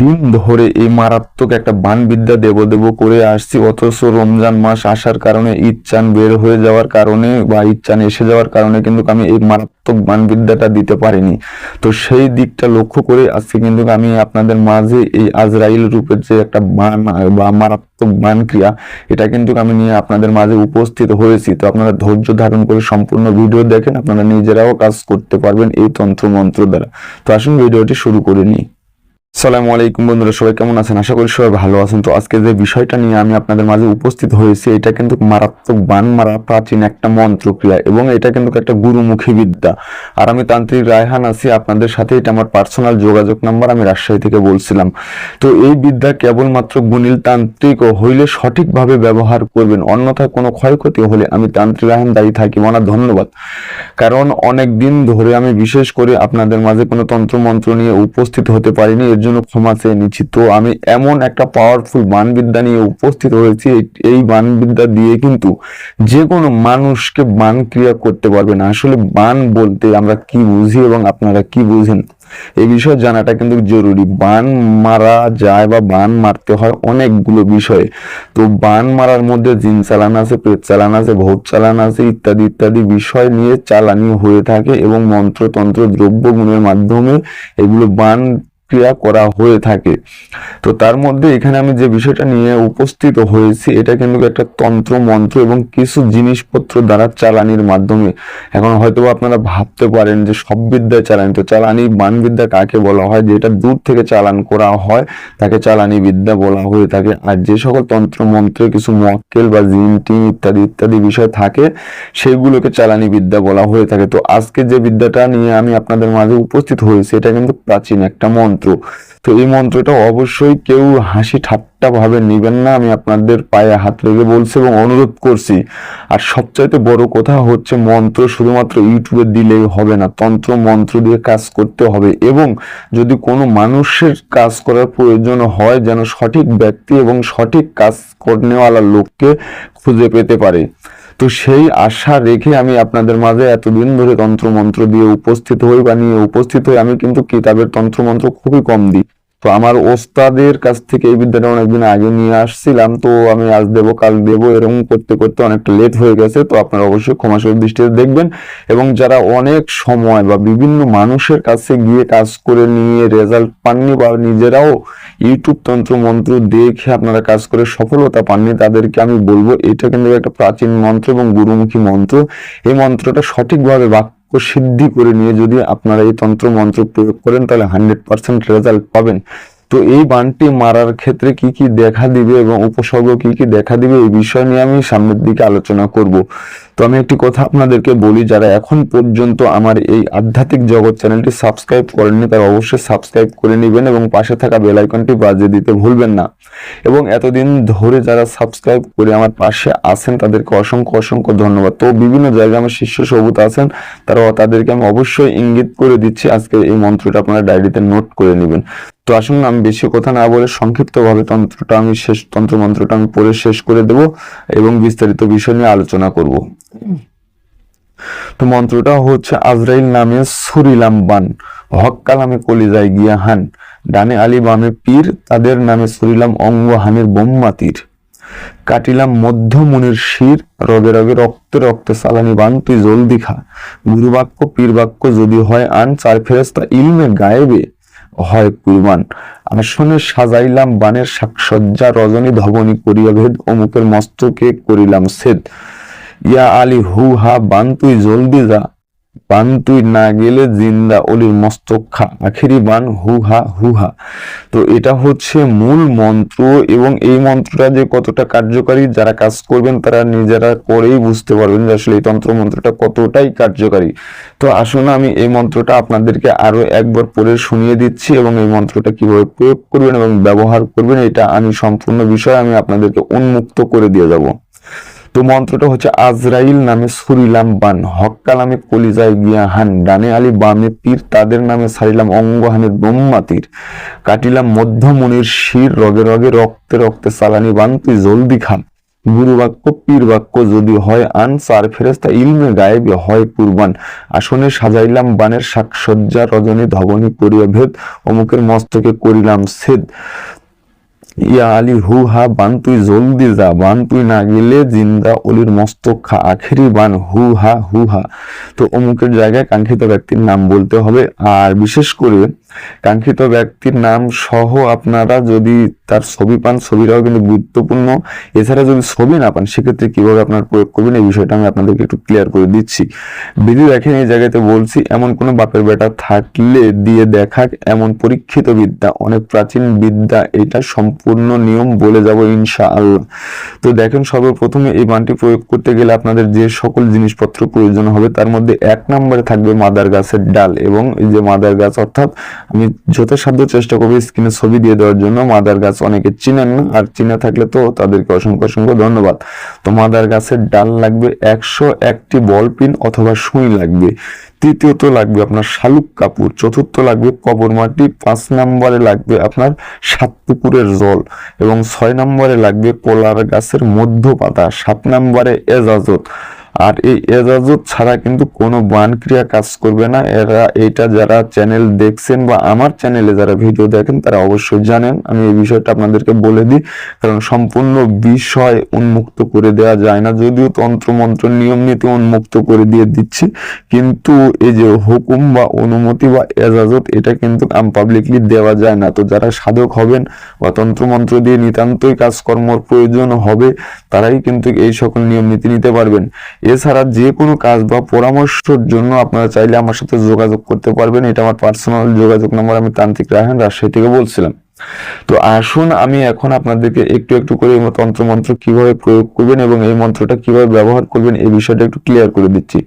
দিন ধরে এই মারাত্মক একটা বানবিদ্যা দেব দেব করে আসছি, অথচ রমজান মাস আসার কারণে চান বের হয়ে যাওয়ার কারণে বা চান এসে যাওয়ার কারণে কিন্তু আমি এই মারাত্মক বানবিদ্যাটা দিতে পারিনি। তো সেই দিকটা লক্ষ্য করে আজকে কিন্তু আমি আপনাদের মাঝে এই আজরাইল রূপের যে একটা বান, বা মারাত্মক বান ক্রিয়া এটা কিন্তু আমি নিয়ে আপনাদের মাঝে উপস্থিত হয়েছি। তো আপনারা ধৈর্য ধারণ করে সম্পূর্ণ ভিডিও দেখেন, আপনারা নিজেরাও কাজ করতে পারবেন এই তন্ত্র মন্ত্র দ্বারা। তো আসুন ভিডিওটি শুরু করে নিই। সালামু আলাইকুম বন্ধুরা, সবাই কেমন আছেন? আশা করি সবাই ভালো আছেন। তো আজকে যে বিষয়টা নিয়ে আমি আপনাদের মাঝে উপস্থিত হয়েছি, এটা কিন্তু মারাত্মক বান মারা প্রাচীন একটা মন্ত্রক্রিয়া এবং এটা কিন্তু একটা গুরুমুখী বিদ্যা। আর আমি তান্ত্রিক রায়হান আছি, আপনাদের সাথে এটা আমার পার্সোনাল যোগাযোগ নাম্বার আমি রাজশাহী থেকে বলছিলাম। তো এই বিদ্যা কেবলমাত্র গুণিল তান্ত্রিক ও হইলে সঠিকভাবে ব্যবহার করবেন, অন্যথায় কোনো ক্ষয়ক্ষতি হলে আমি তান্ত্রিক রায়হান দায়ী থাকি। মনা ধন্যবাদ। কারণ অনেক দিন ধরে আমি বিশেষ করে আপনাদের মাঝে কোনো তন্ত্র মন্ত্র নিয়ে উপস্থিত হতে পারিনি, এর জন্য ক্ষমা চেয়ে নিচ্ছি। তো আমি এমন একটা পাওয়ারফুল বানবিদ্যা নিয়ে উপস্থিত হয়েছি। এই- বানবিদ্যা দিয়ে কিন্তু যে কোনো মানুষকে বান ক্রিয়া করতে পারবে না। আসলে বান বলতে আমরা কি বুঝি এবং আপনারা কি বুঝেন? এই বিষয়ে জানাটা কিন্তু জরুরি। বান মারা যায় বা বান মারতে হয় অনেকগুলো বিষয়ে। তো বান মারার মধ্যে জিন চালান আছে, পেট চালান আছে, ভূত চালান আছে, ইত্যাদি ইত্যাদি বিষয় নিয়ে চালানি হয়ে থাকে এবং মন্ত্রতন্ত্র দ্রব্য গুণের মাধ্যমে এগুলো বান ক্রিয়া করা হয়ে থাকে। তো তার মধ্যে এখানে আমি যে বিষয়টা নিয়ে উপস্থিত হয়েছি, এটা কিন্তু একটা তন্ত্র মন্ত্র এবং কিছু জিনিসপত্র দ্বারা চালানির মাধ্যমে। এখন হয়তো আপনারা ভাবতে পারেন যে সব বিদ্যায় চালানি, তো চালানি বান বিদ্যা কাকে বলা হয়? যেটা দূর থেকে চালান করা হয়, তাকে চালানি বিদ্যা বলা হয়ে থাকে। আর যে সকল তন্ত্র মন্ত্রে কিছু মক্কেল বা জিন, টিন ইত্যাদি ইত্যাদি বিষয় থাকে, সেগুলোকে চালানি বিদ্যা বলা হয়ে থাকে। তো আজকে যে বিদ্যাটা নিয়ে আমি আপনাদের মাঝে উপস্থিত হয়েছি, এটা কিন্তু প্রাচীন একটা মন্ত্র। তো এই মন্ত্রটা অবশ্যই কেউ হাসি ঠাট্টা ভাবে নিবেন না। আমি আপনাদের পায়ে হাত রেখে বলছি এবং অনুরোধ করছি। আর সবচাইতে বড় কথা হচ্ছে মন্ত্র শুধুমাত্র ইউটিউবে দিলেই হবে না। তন্ত্র মন্ত্র দিয়ে কাজ করতে হবে এবং যদি কোনো মানুষের কাজ করার প্রয়োজন হয় যেন সঠিক ব্যক্তি এবং সঠিক কাজ করনেওয়ালা লোককে খুঁজে পেতে পারে। তো সেই আশা রেখে আমি আপনাদের মাঝে এতদিন ধরে তন্ত্রমন্ত্র দিয়ে উপস্থিত হই বা নিয়ে উপস্থিত হই, আমি কিন্তু কিতাবের তন্ত্রমন্ত্র খুবই কম দিই। তো আমার ওস্তাদের কাছ থেকে এই বিদ্যাটা অনেকদিন আগে নিয়ে আসছিলাম, তো আমি আজ দেবো, কাল দেবো, এরকম করতে করতে অনেকটা লেট হয়ে গেছে, তো আপনারা অবশ্যই ক্ষমাসুর দৃষ্টিতে দেখবেন। এবং যারা অনেক সময় বা বিভিন্ন মানুষের কাছে গিয়ে কাজ করে নিয়ে রেজাল্ট পাননি বা নিজেরাও ইউটিউব তন্ত্র, মন্ত্র দেখে আপনারা কাজ করে সফলতা পাননি, তাদেরকে আমি বলব, এটা কিন্তু একটা প্রাচীন মন্ত্র এবং গুরুমুখী মন্ত্র। এই মন্ত্রটা সঠিকভাবে বাক্য সিদ্ধি করে নিয়ে যদি আপনারা এই তন্ত্র মন্ত্র প্রয়োগ করেন, তাহলে হান্ড্রেড পার্সেন্ট রেজাল্ট পাবেন। তো এই বানটি মারার ক্ষেত্রে কি কি দেখা দিবে এবং উপসর্গ কি কি দেখা দিবে এই বিষয় নিয়ে আমি সামনের দিকে আলোচনা করব। তো আমি একটি কথা আপনাদেরকে বলি, যারা এখন পর্যন্ত আমার এই আধ্যাত্মিক জগৎ চ্যানেলটি সাবস্ক্রাইব করেননি, তারা অবশ্যই সাবস্ক্রাইব করে নেবেন এবং পাশে থাকা বেল আইকনটি বাজিয়ে দিতে ভুলবেন না। এবং এতদিন ধরে যারা সাবস্ক্রাইব করে আমার পাশে আছেন, তাদেরকে অসংখ্য অসংখ্য ধন্যবাদ। তো বিভিন্ন জায়গায় আমার শিষ্য সবুত আছেন তারা তাদেরকে আমি অবশ্যই ইঙ্গিত করে দিচ্ছি। আজকে এই মন্ত্রটা আপনারা ডায়েরিতে নোট করে নেবেন। তো আসুন আমি বেশি কথা না বলে সংক্ষিপ্তভাবে তন্ত্রটা আমি শেষ তন্ত্র মন্ত্রটা আমি পড়ে শেষ করে দেব এবং বিস্তারিত বিষয় নিয়ে আলোচনা করব। তো মন্ত্রটা হচ্ছে, আজরাইল নামে সুরিলাম বান, হক কালামে কলিজায় গিয়া হান। ডানে আলী, বামে পীর, তাদের নামে সুরিলাম অঙ্গ হানির বোম্মা তীর কাটিলাম মধ্যমুনির শির রগে রগে রক্তে রক্তে সালানি বান, তুই জলদি খা। গুরু বাক্য পীর বাক্য যদি হয় আন, চার ফেরস্তা ইলমে গায়েবে হয় কুরবান আসনে সাজাইলাম বানের শাকসজ্জা রজনী ধবনী করিয়া ভেদ, অমুকের মস্তকে করিলাম সেদ ইয়া আলী, হু হা, বান তুই জলদি যা। বান তুই না গেলে জিন্দা অলির মস্তক খা। আখেরি বান, হু হা হু হা। তো এটা হচ্ছে মূল মন্ত্র এবং এই মন্ত্রটা যে কতটা কার্যকারী, যারা কাজ করবেন তারা নিজেরা করেই বুঝতে পারবেন যে আসলে এই তন্ত্র মন্ত্রটা কতটাই কার্যকারী। তো আসুন আমি এই মন্ত্রটা আপনাদেরকে আরও একবার পড়ে শুনিয়ে দিচ্ছি এবং এই মন্ত্রটা কীভাবে প্রয়োগ করবেন এবং ব্যবহার করবেন, এটা আমি সম্পূর্ণ বিষয় আমি আপনাদেরকে উন্মুক্ত করে দিয়ে যাব। তো মন্ত্রটা হচ্ছে, আজরাইল নামে সুরিলাম বান, হক কালামে কলিজায় গিয়া হান, ডানে আলী বামে পীর, তাদের নামে সারিলাম অঙ্গহানের ব্রহ্মাতির, কাটিলাম মধ্যমনির শির, রগে রগে রক্তে রক্তে সালানি বান তুই জলদি খান। গুরু বাক্য পীর বাক্য যদি হয় আন, চার ফেরেস্তা ইলমে গায়েবে হয় কুরবান। আসনে সাজাইলাম বানের সাকসজ্জা রজনী ধবনী করিয়া ভেদ, অমুকের মস্তকে করিলাম ছেদ ইয়া আলী হু হা বান, তুই জলদি যা, বান, তুই না গেলে জিন্দা অলির মস্তক খা, আখেরি বান, হু হা হু হা। তো অমুকের জায়গায় কাঙ্ক্ষিত ব্যক্তির নাম বলতে হবে। আর বিশেষ করে কাঙ্ক্ষিত ব্যক্তির নাম সহ আপনারা যদি তার ছবি পান, ছবিটাও কিন্তু গুরুত্বপূর্ণ। এছাড়া যদি ছবি না পান, সেক্ষেত্রে কীভাবে আপনার প্রয়োগ করবেন, এই বিষয়টা আমি আপনাদেরকে একটু ক্লিয়ার করে দিচ্ছি। বিধি দেখেন, এই জায়গাতে বলছি, এমন কোনো বাপের বেটা থাকলে দিয়ে দেখাক এমন পরীক্ষিত বিদ্যা, অনেক প্রাচীন বিদ্যা, এটা সম্পূর্ণ নিয়ম বলে যাব ইনশা আল্লাহ তো দেখেন, সর্বপ্রথমে এই বানটি প্রয়োগ করতে গেলে আপনাদের যে সকল জিনিসপত্র প্রয়োজন হবে, তার মধ্যে এক নম্বরে থাকবে মাদার গাছের ডাল এবং এই যে মাদার গাছ, অর্থাৎ আমি যথাসাধ্য চেষ্টা করব স্ক্রিনে ছবি দিয়ে দেওয়ার জন্য, মাদার গাছ অনেকে চিনেন না, আর চিনে থাকলে তো তাদেরকে অসংখ্য অসংখ্য ধন্যবাদ। তো মাদার গাছের ডাল লাগবে একশো একটি বল পিন অথবা সুই লাগবে। তৃতীয়ত লাগবে আপনার শালুক কাপড়। চতুর্থ লাগবে কবর মাটি। পাঁচ নম্বরে লাগবে আপনার সাত পুকুরের জল। এবং ছয় নম্বরে লাগবে কলার গাছের মধ্য পাতা সাত নম্বরে এজাজত। আর এই এজাজত ছাড়া কিন্তু কোনো বান ক্রিয়া কাজ করবে না। এরা এইটা যারা চ্যানেল দেখছেন বা আমার চ্যানেলে যারা ভিডিও দেখেন, তারা অবশ্যই জানেন। আমি এই বিষয়টা আপনাদেরকে বলে দিই, কারণ সম্পূর্ণ বিষয় উন্মুক্ত করে দেওয়া যায় না। যদিও তন্ত্রমন্ত্র নিয়ম, নীতি উন্মুক্ত করে দিয়ে দিচ্ছি, কিন্তু এই যে হুকুম বা অনুমতি বা এজাজত, এটা কিন্তু আম পাবলিকলি দেওয়া যায় না। তো যারা সাধক হবেন বা তন্ত্রমন্ত্র দিয়ে নিতান্তই কাজকর্মর প্রয়োজন হবে, তারাই কিন্তু এই সকল নিয়ম, নীতি নিতে পারবেন। এছাড়া যে কোনো কাজ বা পরামর্শের জন্য আপনারা চাইলে আমার সাথে যোগাযোগ করতে পারবেন। এটা আমার পার্সোনাল যোগাযোগ নম্বর আমি তান্ত্রিক রায়হান রাজশাহী থেকে বলছিলাম। তো আসুন, আমি এখন আপনাদেরকে একটু একটু করে তন্ত্রমন্ত্র কীভাবে প্রয়োগ করবেন এবং এই মন্ত্রটা কীভাবে ব্যবহার করবেন, এই বিষয়টা একটু ক্লিয়ার করে দিচ্ছি।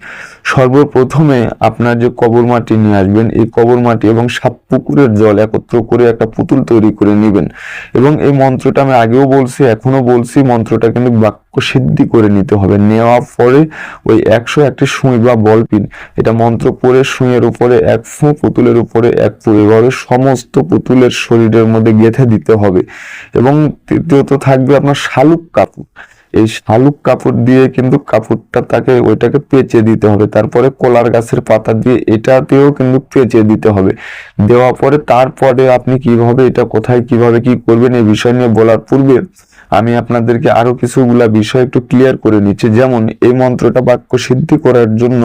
সর্বপ্রথমে আপনার যে কবর মাটি নিয়ে আসবেন, এই কবর মাটি এবং সাপ পুকুরের জল একত্র করে একটা পুতুল তৈরি করে নেবেন। এবং এই মন্ত্রটা আমি আগেও বলছি এখনও বলছি, মন্ত্রটা কিন্তু বাক্য সিদ্ধি করে নিতে হবে। নেওয়ার পরে ওই একশো একটি সুই বা বল পিন, এটা মন্ত্র পরে সুইয়ের উপরে এক ফু, পুতুলের উপরে এক ফু এভাবে সমস্ত পুতুলের শরীরের মধ্যে গেঁথে দিতে হবে। এবং তৃতীয়ত থাকবে আপনার শালুক কাপড়। এই শালুক কাপড় দিয়ে কিন্তু কাপড়টা তাকে ওইটাকে পেঁচে দিতে হবে। তারপরে কলার গাছের পাতা দিয়ে এটাতেও কিন্তু পেঁচে দিতে হবে। দেওয়া পরে তারপরে আপনি কীভাবে, এটা কোথায়, কীভাবে, কি করবেন, এই বিষয় নিয়ে বলার পূর্বে আমি আপনাদেরকে আরও কিছুগুলা বিষয় একটু ক্লিয়ার করে নিচ্ছি। যেমন, এই মন্ত্রটা বাক্য সিদ্ধি করার জন্য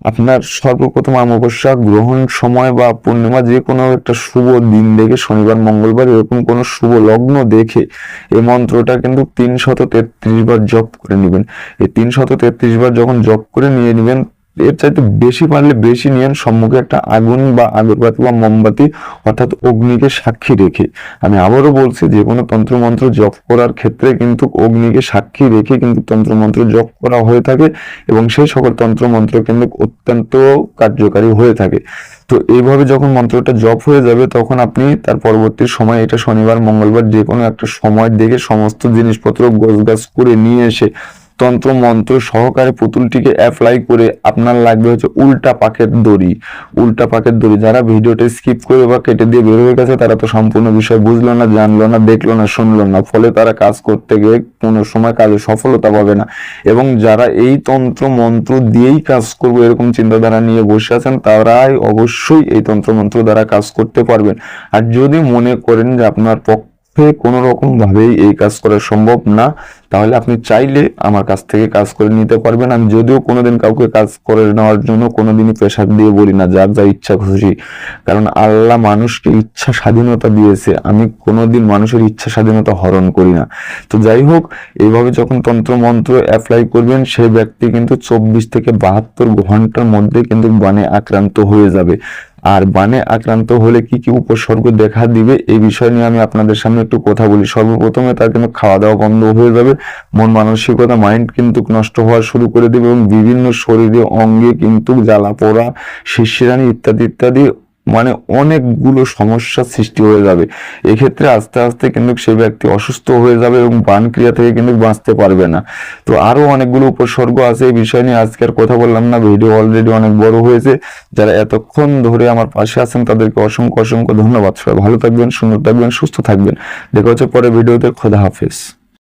আপনার সর্বপ্রথম অমাবস্যা গ্রহণ সময় বা পূর্ণিমা যে কোনো একটা শুভ দিন দেখে শনিবার, মঙ্গলবার এরকম কোনো শুভ লগ্ন দেখে এই মন্ত্রটা কিন্তু তিনশত তেত্রিশ বার জপ করে নেবেন। এই তিনশত তেত্রিশ বার যখন জপ করে নিয়ে নেবেন এর চাইতে বেশি পারলে বেশি নিয়েন, সম্মুখে একটা আগুন বা আগরবাতি বা মোমবাতি অর্থাৎ অগ্নিকে সাক্ষী রেখে। আমি আবারও বলছি, যে কোনো তন্ত্রমন্ত্র জপ করার ক্ষেত্রে কিন্তু অগ্নিকে সাক্ষী রেখে কিন্তু তন্ত্রমন্ত্র জপ করা হয়ে থাকে এবং সেই সকল তন্ত্রমন্ত্র কিন্তু অত্যন্ত কার্যকারী হয়ে থাকে। তো এইভাবে যখন মন্ত্রটা জপ হয়ে যাবে, তখন আপনি তার পরবর্তী সময়, এটা শনিবার, মঙ্গলবার যে কোনো একটা সময় দেখে সমস্ত জিনিসপত্র গোছগাছ করে নিয়ে এসে তন্ত্র মন্ত্র সহকারে পুতুলটিকে অ্যাপ্লাই করে আপনার লাগবে হচ্ছে উল্টা পাকের দড়ি। উল্টা পাকের দড়ি। যারা ভিডিওটা স্কিপ করে বা কেটে দিয়ে বের হয়ে গেছে, তারা তো সম্পূর্ণ বিষয় বুঝলো না, জানলো না, দেখল না, শুনলো না। ফলে তারা কাজ করতে গিয়ে কোনো সময় কাজে সফলতা পাবে না। এবং যারা এই তন্ত্র মন্ত্র দিয়েই কাজ করব, এরকম চিন্তাধারা নিয়ে বসে আছেন, তারাই অবশ্যই এই তন্ত্র মন্ত্র দ্বারা কাজ করতে পারবেন। আর যদি মনে করেন যে আপনার পক্ষে কোনো রকম ভাবেই এই কাজ করা সম্ভব না তাহলে আপনি চাইলে আমার কাছ থেকে কাজ করে নিতে পারবেন। আমি যদিও কোনোদিন কাউকে কাজ করে নেওয়ার জন্য কোনোদিনই প্রেশার দিয়ে বলি না, যার যা ইচ্ছা খুশি। কারণ আল্লাহ মানুষকে ইচ্ছা স্বাধীনতা দিয়েছে। আমি কোনোদিন মানুষের ইচ্ছা স্বাধীনতা হরণ করি না। তো যাই হোক, এইভাবে যখন তন্ত্রমন্ত্র অ্যাপ্লাই করবেন সেই ব্যক্তি কিন্তু চব্বিশ থেকে বাহাত্তর ঘণ্টার মধ্যে কিন্তু বানে আক্রান্ত হয়ে যাবে। আর বানে আক্রান্ত হলে কি কি উপসর্গ দেখা দিবে, এই বিষয় নিয়ে আমি আপনাদের সামনে একটু কথা বলি। সর্বপ্রথমে তার কিন্তু খাওয়া দাওয়া বন্ধ হয়ে যাবে। মন মানসিকতা মাইন্ড কিন্তু নষ্ট হওয়া শুরু করে দেবে এবং বিভিন্ন শরীরে, অঙ্গে কিন্তু জ্বালা পোড়া শিশিরানি ইত্যাদি ইত্যাদি মানে অনেকগুলো সমস্যার সৃষ্টি হয়ে যাবে। এক্ষেত্রে আস্তে আস্তে কিন্তু সে ব্যক্তি অসুস্থ হয়ে যাবে এবং বান ক্রিয়া থেকে কিন্তু বাঁচতে পারবে না। তো আরও অনেকগুলো উপসর্গ আছে, এই বিষয় নিয়ে আজকে আর কথা বললাম না, ভিডিও অলরেডি অনেক বড় হয়েছে। যারা এতক্ষণ ধরে আমার পাশে আছেন, তাদেরকে অসংখ্য অসংখ্য ধন্যবাদ। সবাই ভালো থাকবেন, সুন্দর থাকবেন, সুস্থ থাকবেন। দেখা হচ্ছে পরে ভিডিওতে, খোদা হাফেজ।